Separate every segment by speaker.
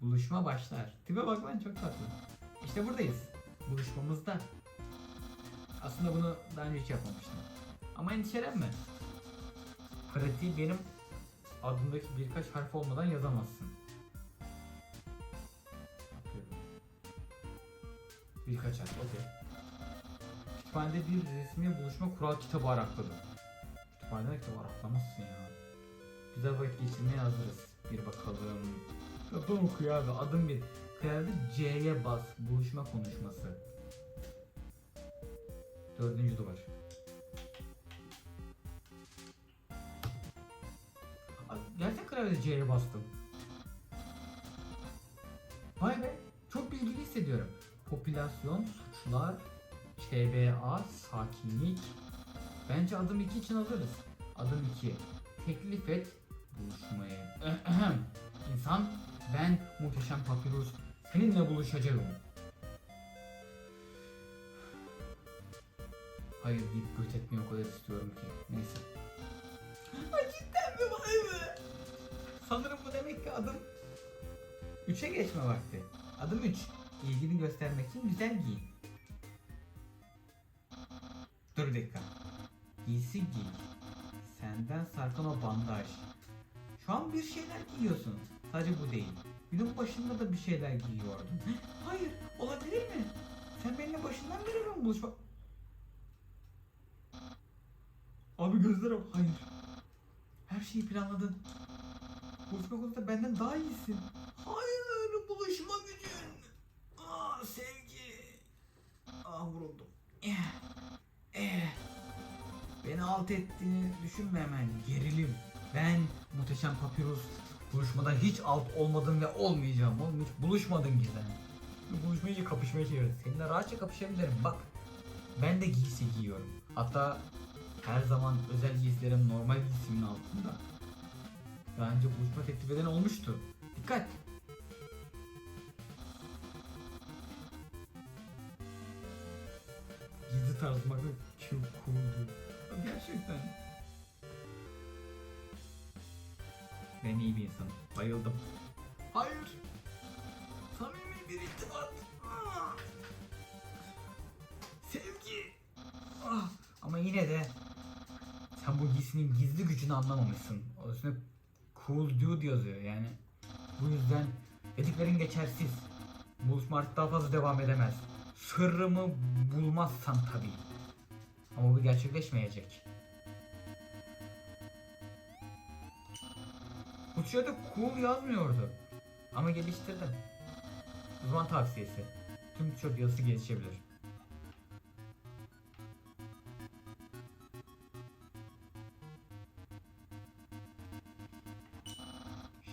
Speaker 1: Buluşma başlar. Tipe bak lan çok tatlı. İşte buradayız. Buluşmamızda. Aslında bunu daha önce hiç yapmamıştım. Ama endişelenme. Pratiği benim adımdaki birkaç harf olmadan yazamazsın. Birkaç harf, okey. Kütüphanede bir resmi buluşma kural kitabı arakladım. Kütüphanede kitabı araklamazsın ya. Güzel vakit geçirmeye hazırız. Bir bakalım. Kapı okuyor abi. Adım bir. Klavye C'ye bas. Buluşma konuşması. Dördüncü duvar. Abi, Gerçekten klavyede C'ye bastım. Vay be. Çok bilgili hissediyorum. Popülasyon, suçlar, ÇBA, sakinlik. Bence adım 2 için hazırız. Adım 2. Teklif et buluşmaya. İnsan ben muhteşem papyrus seninle buluşacağım. Hayır deyip göt etmeyi o kadar istiyorum ki. Neyse. Ay cidden mi vay be? Sanırım bu demek ki adım 3'e geçme vakti. Adım 3. İlgini göstermek için güzel giyin. Dur bir dakika. Giysi giy. Senden sarkan o bandaj. Şu an bir şeyler giyiyorsun. Sadece bu değil. Günün başında da bir şeyler giyiyordun. Hayır, olabilir mi? Sen benimle başından beri mi buluşma... Abi gözlerim hayır. Her şeyi planladın. Buluşma konusunda benden daha iyisin. Hayır, buluşma gücün. Aa, sevgi. Ah vuruldum. Eh. Eh. Beni alt ettiğini düşünme hemen. Gerilim. Ben muhteşem papyrus buluşmada hiç alt olmadım ve olmayacağım. Oğlum hiç buluşmadın sen. Buluşmayı kapışmaya çevirdin. Seninle rahatça kapışabilirim. Bak. Ben de giysi giyiyorum. Hatta her zaman özel giysilerim normal giysinin altında. Daha önce buluşma teklif eden olmuştu. Dikkat! Gizli tarzmak çok cool'du. Gerçekten. Ben iyi bir insanım. Bayıldım. Hayır. Samimi bir irtibat. Ah. Sevgi. Ah. Ama yine de sen bu giysinin gizli gücünü anlamamışsın. O üstüne cool dude yazıyor yani. Bu yüzden dediklerin geçersiz. Buluşma artık daha fazla devam edemez. Sırrımı bulmazsan tabii. Ama bu gerçekleşmeyecek. Tişörtte cool yazmıyordu. Ama geliştirdim. Uzman tavsiyesi. Tüm tişört yazısı gelişebilir.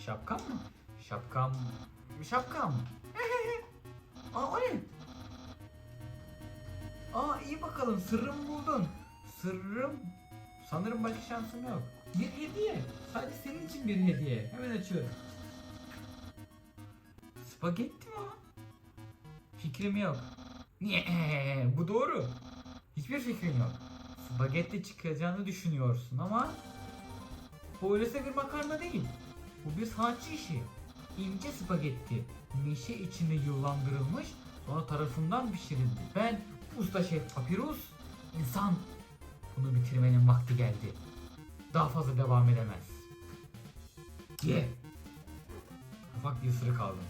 Speaker 1: Şapkam mı? Şapkam... Şapkam. Aa o ne? Aa iyi bakalım sırrımı buldun. Sırrım... Sanırım başka şansım yok. Bir hediye. Sadece senin için bir hediye. Hemen açıyorum. Spagetti mi? Fikrim yok. Niye? Bu doğru. Hiçbir fikrim yok. Spagetti çıkacağını düşünüyorsun ama bu öylese bir makarna değil. Bu bir sanatçı işi. İnce spagetti. Meşe içinde yıllandırılmış sonra tarafından pişirildi. Ben usta şef Papyrus insan. Bunu bitirmenin vakti geldi. Daha fazla devam edemez. Ye. Ufak bir ısırık aldım.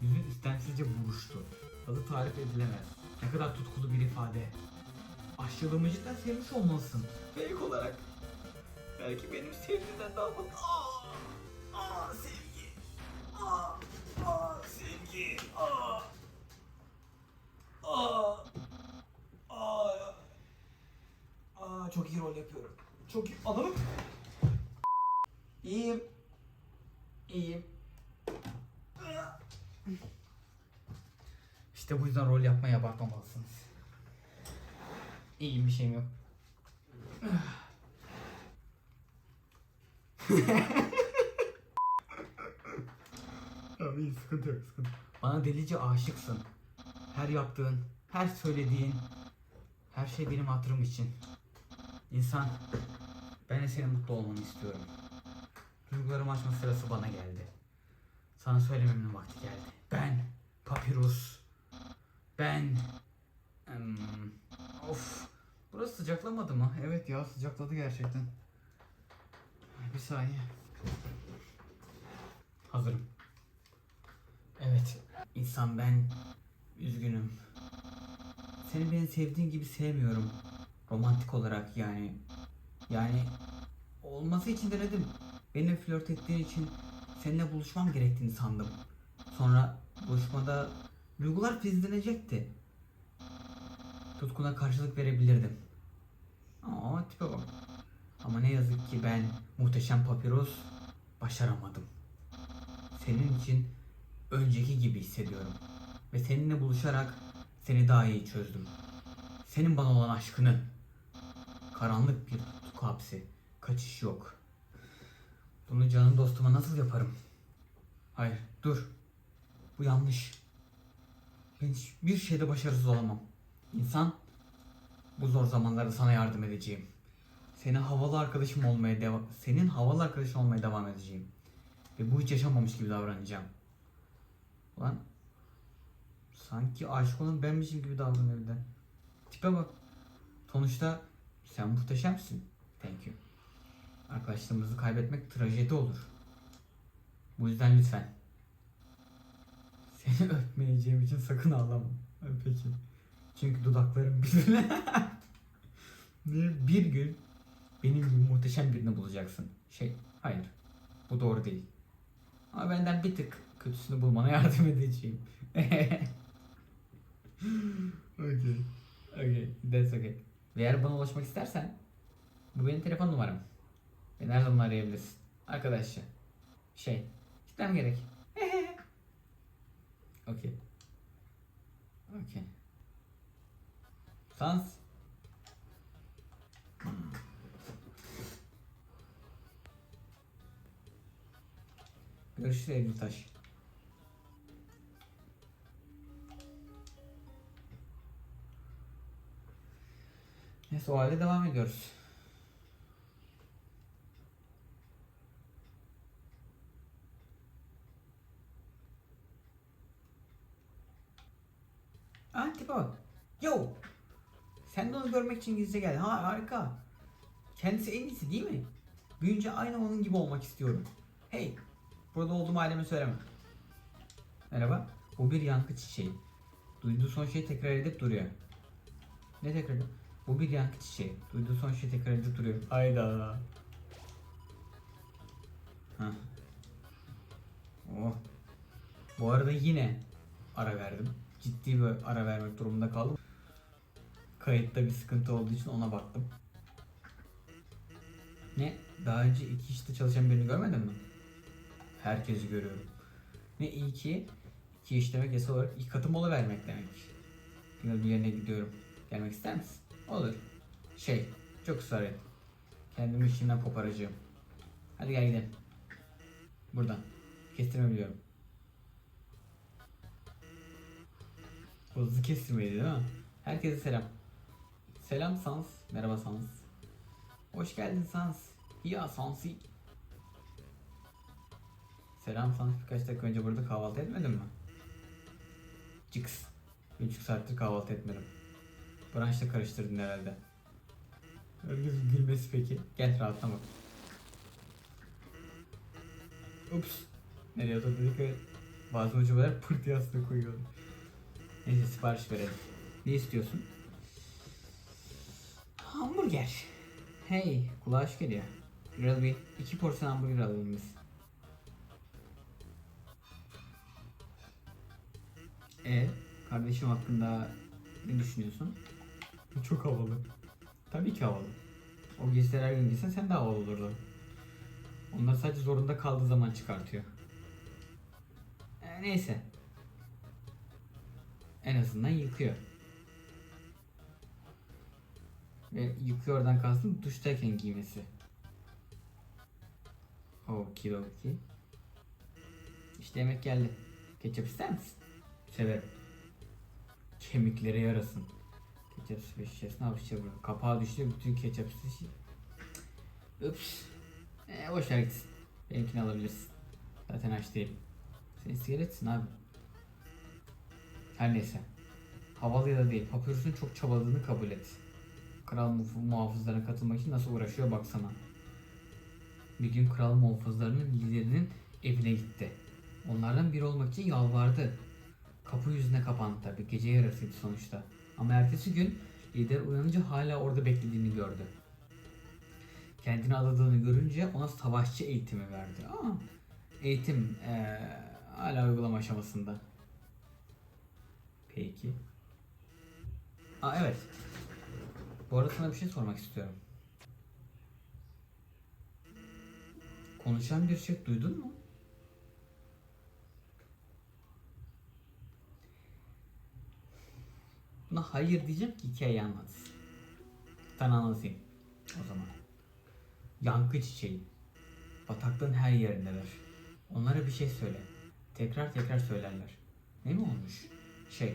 Speaker 1: Yüzün istemsizce buruştu. Tadı tarif edilemez. Ne kadar tutkulu bir ifade. Aşçılığımı cidden sevmiş olmalısın. Fake olarak. Belki benim sevdiğimden daha mutlu. Aa, aa sevgi. Aa, aa sevgi. Aa. Aa. Aa. Aa çok iyi rol yapıyorum. Çok iyi. Anladım. İyiyim. İyiyim. İşte bu yüzden rol yapmaya bakmamalısınız. İyiyim bir şeyim yok. Abi iyi, sıkıntı yok sıkıntı. Bana delice aşıksın. Her yaptığın, her söylediğin, her şey benim hatırım için. İnsan, ben de senin mutlu olmanı istiyorum. Duygularımı açma sırası bana geldi. Sana söylememin vakti geldi. Ben Papyrus. Ben... Hmm, of. Burası sıcaklamadı mı? Evet ya sıcakladı gerçekten. Bir saniye. Hazırım. Evet. insan ben. Üzgünüm. Seni beni sevdiğin gibi sevmiyorum. Romantik olarak yani. Yani olması için denedim. Benimle flört ettiğin için seninle buluşmam gerektiğini sandım. Sonra buluşmada duygular filizlenecekti. Tutkuna karşılık verebilirdim. Aa tipe bak. Ama ne yazık ki ben muhteşem papyrus başaramadım. Senin için önceki gibi hissediyorum. Ve seninle buluşarak seni daha iyi çözdüm. Senin bana olan aşkını. Karanlık bir tutku hapsi. Kaçış yok. Bunu canım dostuma nasıl yaparım? Hayır, dur. Bu yanlış. Ben hiçbir şeyde başarısız olamam. İnsan, bu zor zamanlarda sana yardım edeceğim. Senin havalı arkadaşım olmaya devam, senin havalı arkadaşın olmaya devam edeceğim. Ve bu hiç yaşanmamış gibi davranacağım. Ulan, sanki aşık olan benmişim gibi davranıyor bir de. Tipe bak. Sonuçta sen muhteşemsin. Thank you. Arkadaşlarımızı kaybetmek trajedi olur. Bu yüzden lütfen. Seni öpmeyeceğim için sakın ağlama. Peki. Çünkü dudaklarım birbirine... bir, gün benim gibi muhteşem birini bulacaksın. Şey, hayır. Bu doğru değil. Ama benden bir tık kötüsünü bulmana yardım edeceğim. okay. Okay. That's okay. Eğer bana ulaşmak istersen bu benim telefon numaram. Beni her zaman arayabilirsin. Arkadaşça. Şey. Gitmem gerek. Okey. Okey. Sans. Görüşürüz Eylül Taş. Neyse o halde devam ediyoruz. Ah tipe bak. Yo. Sen de onu görmek için gizlice geldin. Ha harika. Kendisi en iyisi değil mi? Büyünce aynı onun gibi olmak istiyorum. Hey. Burada olduğumu aileme söyleme. Merhaba. Bu bir yankı çiçeği. Duyduğu son şeyi tekrar edip duruyor. Ne tekrar? Bu bir yankı çiçeği. Duyduğu son şeyi tekrar edip duruyor. Hayda. Hah. Oh. Bu arada yine ara verdim. Ciddi bir ara vermek durumunda kaldım. Kayıtta bir sıkıntı olduğu için ona baktım. Ne? Daha önce iki işte çalışan birini görmedin mi? Herkesi görüyorum. Ne iyi ki iki iş demek yasal olarak iki katı mola vermek demek. Bir yerine gidiyorum. Gelmek ister misin? Olur. Şey, çok ısrar et. Kendimi işimden koparacağım. Hadi gel gidelim. Buradan. Kestirme biliyorum. Hızlı kestirmeydi değil mi? Herkese selam. Selam Sans. Merhaba Sans. Hoş geldin Sans. Ya Sansi. Selam Sans. Birkaç dakika önce burada kahvaltı etmedin mi? Cix. Bir buçuk saattir kahvaltı etmedim. Branşla karıştırdın herhalde. Herkesin gülmesi peki. Gel rahatına bak. Ups. Nereye oturduk ve bazı hocalar pırt yastığı koyuyor. Neyse sipariş verelim. Ne istiyorsun? Hamburger. Hey, kulağa hoş geliyor. Grill bir iki porsiyon hamburger alalım biz. E kardeşim hakkında ne düşünüyorsun? Çok havalı. Tabii ki havalı. O giysiler her gün giysen sen de havalı olurdun. Onlar sadece zorunda kaldığı zaman çıkartıyor. E, neyse. En azından yıkıyor. Ve yıkıyordan kastım duştayken giymesi. Okidoki. İşte yemek geldi. Ketçap ister misin? Severim. Kemikleri yarasın. Ketçap süpür şişesine hafifçe bırak. Kapağı düştü bütün ketçap şişesi. Ups. Ee, boş ver gitsin. Benimkini alabilirsin. Zaten aç değilim. Sen iskeletsin abi. Her neyse. Havalı ya da değil. Papyrus'un çok çabaladığını kabul et. Kral muhaf- muhafızlarına katılmak için nasıl uğraşıyor baksana. Bir gün kral muhafızlarının liderinin evine gitti. Onlardan biri olmak için yalvardı. Kapı yüzüne kapandı tabi. Gece yarısıydı sonuçta. Ama ertesi gün lider uyanınca hala orada beklediğini gördü. Kendini adadığını görünce ona savaşçı eğitimi verdi. Ama eğitim eee, hala uygulama aşamasında. Peki. Aa evet. Bu arada sana bir şey sormak istiyorum. Konuşan bir şey duydun mu? Buna hayır diyeceğim ki hikayeyi anlat. Ben anlatayım o zaman. Yankı çiçeği. Bataklığın her yerindeler. Onlara bir şey söyle. Tekrar tekrar söylerler. Ne mi olmuş? Şey,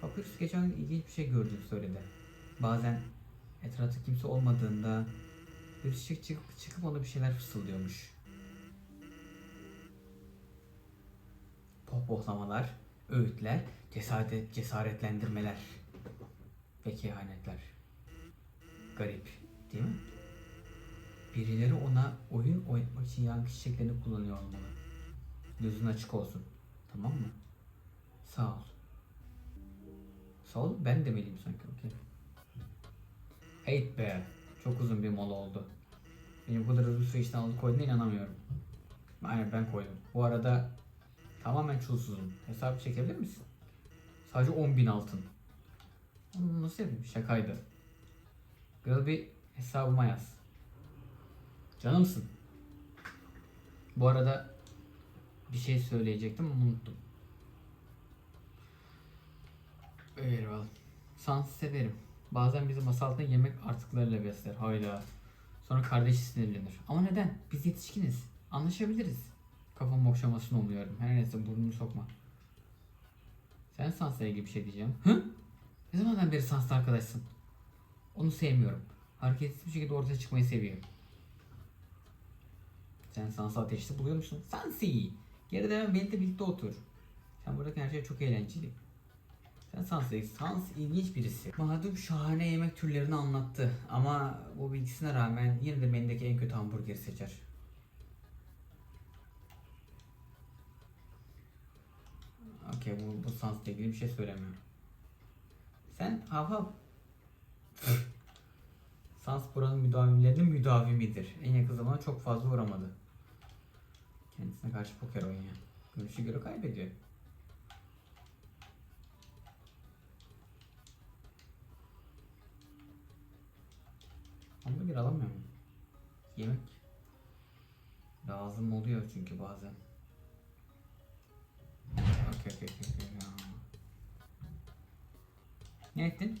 Speaker 1: Papyrus geçen gün ilginç bir şey gördüğünü söyledi. Bazen etrafta kimse olmadığında bir çiçek çıkıp, çıkıp ona bir şeyler fısıldıyormuş. Pohpohlamalar, öğütler, cesaret, cesaretlendirmeler ve kehanetler. Garip, değil mi? Birileri ona oyun oynatmak için yankı çiçeklerini kullanıyor olmalı. Gözün açık olsun. Tamam mı? Sağ ol. Sağ ol. Ben demeliyim sanki. Okey. Hate be. Çok uzun bir mola oldu. Beni bu kadar uzun süre işten alıkoyduğuna inanamıyorum. Aynen ben koydum. Bu arada tamamen çulsuzum. Hesap çekebilir misin? Sadece 10.000 altın. Onu nasıl yapayım? Şakaydı. Biraz bir hesabıma yaz. Canımsın. Bu arada bir şey söyleyecektim ama unuttum. Eyvallah. Sans severim. Bazen bizi masa yemek artıklarıyla besler. Hayda. Sonra kardeşi sinirlenir. Ama neden? Biz yetişkiniz. Anlaşabiliriz. Kafamı okşamasını umuyorum. Her neyse burnunu sokma. Sen Sans'la ilgili bir şey diyeceğim. Hı? Ne zamandan beri Sans'la arkadaşsın? Onu sevmiyorum. Hareketsiz bir şekilde ortaya çıkmayı seviyorum. Sen Sans'ı ateşli buluyor musun? Sansi! Geri dön benimle birlikte otur. Sen buradaki her şey çok eğlenceli. Sans, Sans ilginç birisi. Madem şahane yemek türlerini anlattı ama bu bilgisine rağmen yine de menüdeki en kötü hamburgeri seçer. Okey bu, bu Sans'la ilgili bir şey söylemiyor. Sen hav Sans buranın müdavimlerinin müdavimidir. En yakın zamanda çok fazla uğramadı. Kendisine karşı poker oynuyor. Görüşü göre kaybediyor. Hamburger alamıyor mu? Yemek lazım oluyor çünkü bazen. Okey okey okey. Ne ettin?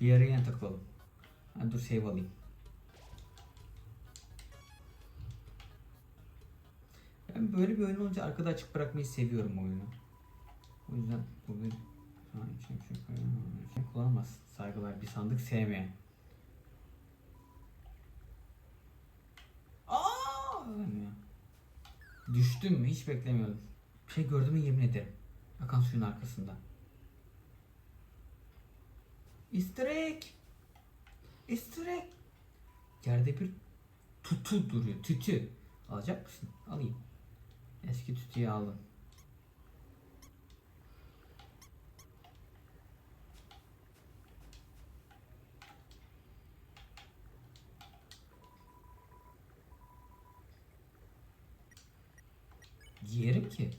Speaker 1: Bir ara yine takılalım. Ha, dur save alayım. Ben böyle bir oyun olunca arkada açık bırakmayı seviyorum oyunu. O yüzden bu bir Ha, şey, şey, şey kullanamaz. Saygılar bir sandık sevmeyen. Aa! Ya. Düştüm mü? Hiç beklemiyordum. Şey gördüm mü yemin ederim. Akan suyun arkasında. Easter egg. Yerde bir tutu duruyor. Tütü. Alacak mısın? Alayım. Eski tütüyü aldım. Giyerim ki.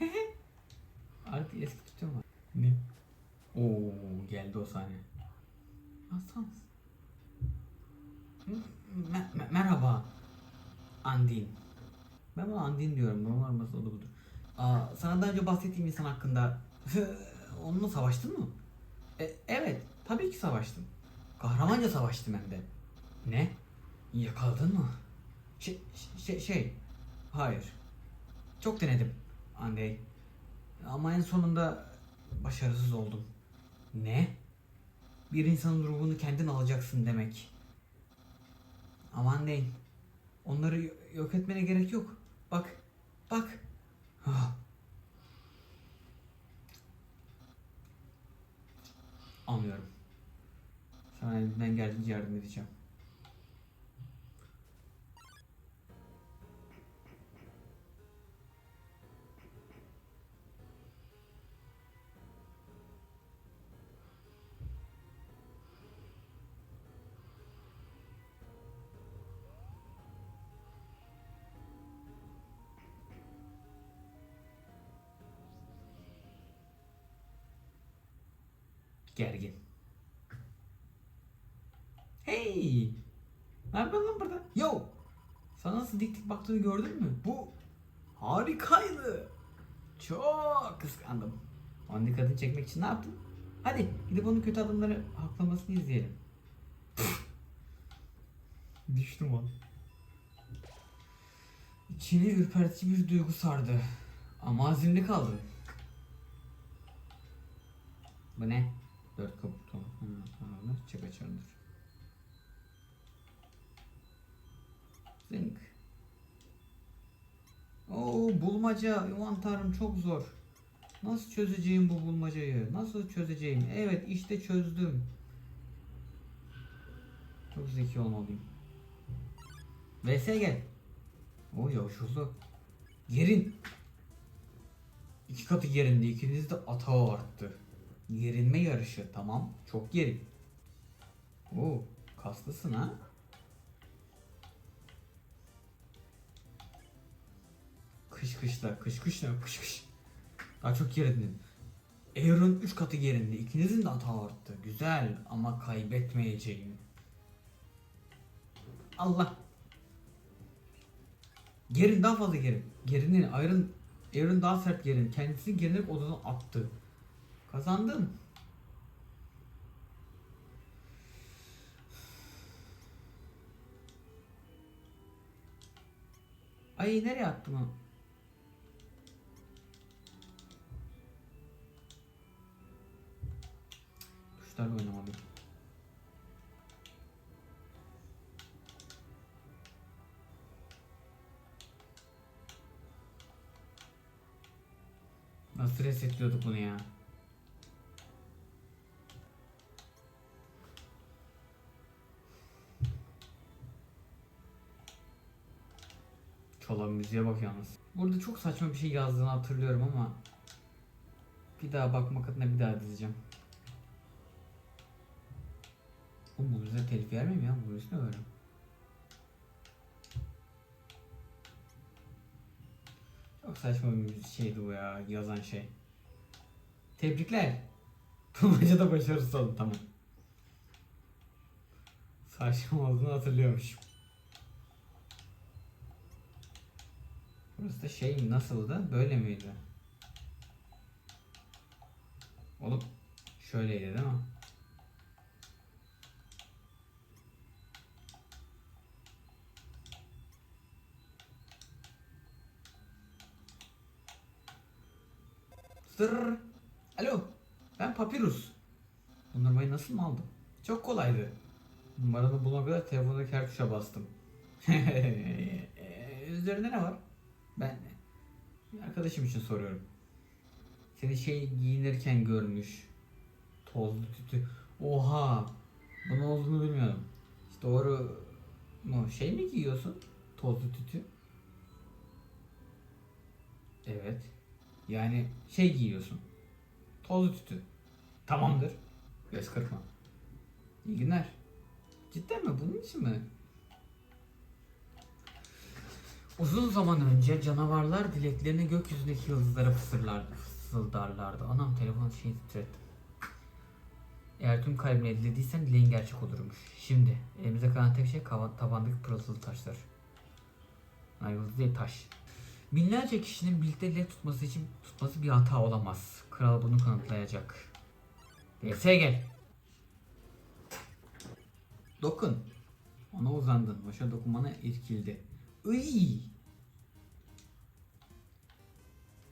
Speaker 1: Artık eski tutuyor mu? Ne? Oo geldi o sahne. Asans. Me- me- merhaba. Andin. Ben buna Andin diyorum. Normal masada budur. Aa, sana daha önce bahsettiğim insan hakkında onunla savaştın mı? E, evet. Tabii ki savaştım. Kahramanca savaştım hem de. Ne? Yakaladın mı? Şey, şey, şey. Hayır. Çok denedim. Andrei. Ama en sonunda başarısız oldum. Ne? Bir insanın ruhunu kendin alacaksın demek. Aman değil. Onları yo- yok etmene gerek yok. Bak
Speaker 2: Bak. Anlıyorum. Sana elimden geldiğince yardım edeceğim. Gergin. Hey! Ne yapıyorsun lan burada? Yo! Sana nasıl dik dik baktığını gördün mü? Bu harikaydı. Çok kıskandım. Onun dikkatini çekmek için ne yaptın? Hadi gidip onun kötü adımları haklamasını izleyelim. Düştüm o. İçini ürpertici bir duygu sardı. Ama azimli kaldı. Bu ne? Dört kapı tamam. Hı, tamamdır. Çık açardır. Zınk. Oo bulmaca. Aman tanrım çok zor. Nasıl çözeceğim bu bulmacayı? Nasıl çözeceğim? Evet işte çözdüm. Çok zeki olmalıyım. VS gel. O yavaş oldu. Yerin. İki katı yerinde ikiniz de atağı arttı. Yerinme yarışı tamam. Çok yerin. Oo kaslısın ha. Kış kışla kış kışla kış kış. Daha çok yerindin. Aaron 3 katı yerinde. İkinizin de hata arttı. Güzel ama kaybetmeyeceğim. Allah. Gerin daha fazla gerin. Gerinin Aaron, Aaron daha sert gerin. Kendisini gerinerek odadan attı. Kazandın. Ay nereye attım o? Tuşlarla oynamalıyım. Nasıl resetliyorduk bunu ya? Çalan müziğe bak yalnız. Burada çok saçma bir şey yazdığını hatırlıyorum ama bir daha bakmak adına bir daha dizeceğim. Oğlum bu bize telif yer miyim ya? Bu virüs ne? Çok saçma bir şeydi bu ya yazan şey. Tebrikler. Bulmaca da başarısız oldu tamam. Saçma olduğunu hatırlıyormuşum. Burası da şey mi nasıldı? Böyle miydi? Oğlum şöyleydi değil mi? Sır. Alo. Ben Papyrus. Bu numarayı nasıl mı aldım? Çok kolaydı. Numaranı bulana kadar telefondaki her tuşa bastım. Üzerinde ne var? Ben arkadaşım için soruyorum. Seni şey giyinirken görmüş. Tozlu tütü. Oha. Bu ne olduğunu bilmiyorum. İşte doğru mu? Şey mi giyiyorsun? Tozlu tütü. Evet. Yani şey giyiyorsun. Tozlu tütü. Tamamdır. Göz kırpma. İyi günler. Cidden mi? Bunun için mi? Uzun zaman önce canavarlar dileklerini gökyüzündeki yıldızlara fısırlardı, fısıldarlardı. Anam telefon şeyi titrettim. Eğer tüm kalbini elde ediysen dileğin gerçek olurmuş. Şimdi elimize kalan tek şey tabandaki pırıltılı taşlar. Ha, yıldız değil taş. Binlerce kişinin birlikte dilek tutması için tutması bir hata olamaz. Kral bunu kanıtlayacak. DS gel. Dokun. Ona uzandın. Başa dokunmana irkildi. Iy.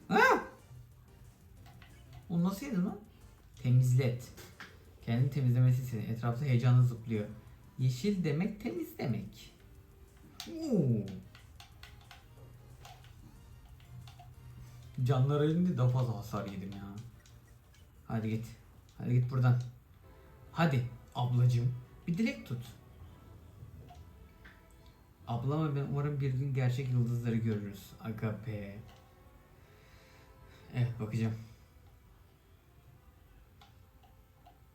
Speaker 2: Ha? O nasıl yedin lan? Temizlet. Kendini temizlemesi istedi. Etrafta heyecanla zıplıyor. Yeşil demek temiz demek. Oo. Canları elinde daha fazla hasar yedim ya. Hadi git. Hadi git buradan. Hadi ablacığım bir dilek tut. Ablama ben umarım bir gün gerçek yıldızları görürüz. Aga be. Evet bakacağım.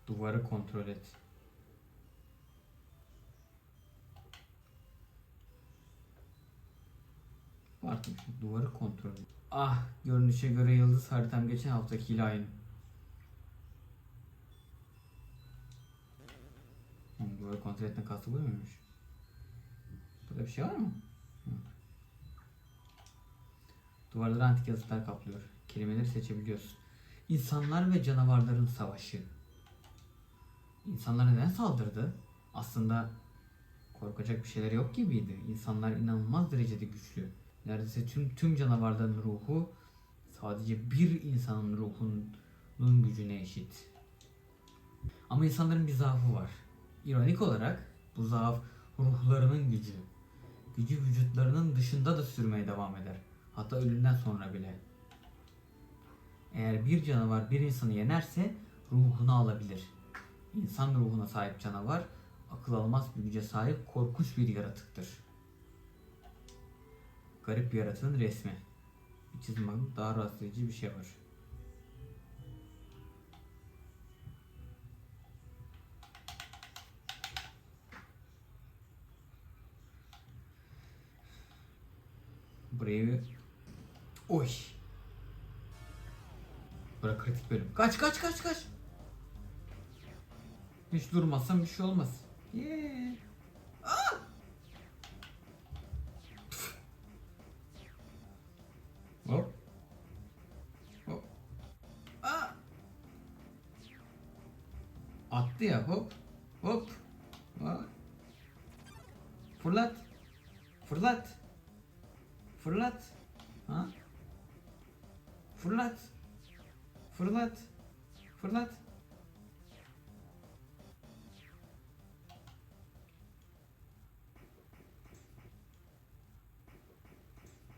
Speaker 2: Duvarı kontrol et. Artık duvarı kontrol et. Ah görünüşe göre yıldız haritam geçen haftakiyle aynı. Duvarı kontrol etme kastı bu? Burada bir şey var mı? Duvarları antik yazıtlar kaplıyor. Kelimeleri seçebiliyorsun. İnsanlar ve canavarların savaşı. İnsanlar neden saldırdı? Aslında korkacak bir şeyler yok gibiydi. İnsanlar inanılmaz derecede güçlü. Neredeyse tüm tüm canavarların ruhu sadece bir insanın ruhunun gücüne eşit. Ama insanların bir zaafı var. İronik olarak bu zaaf ruhlarının gücü. Gücü vücutlarının dışında da sürmeye devam eder. Hatta ölümden sonra bile. Eğer bir canavar bir insanı yenerse ruhunu alabilir. İnsan ruhuna sahip canavar akıl almaz bir güce sahip korkunç bir yaratıktır. Garip bir yaratığın resmi. Bir çizim daha rahatsız bir şey var. Burayı. Oy. Bura kritik bölüm. Kaç kaç kaç kaç. Hiç durmazsam bir şey olmaz. Yeah.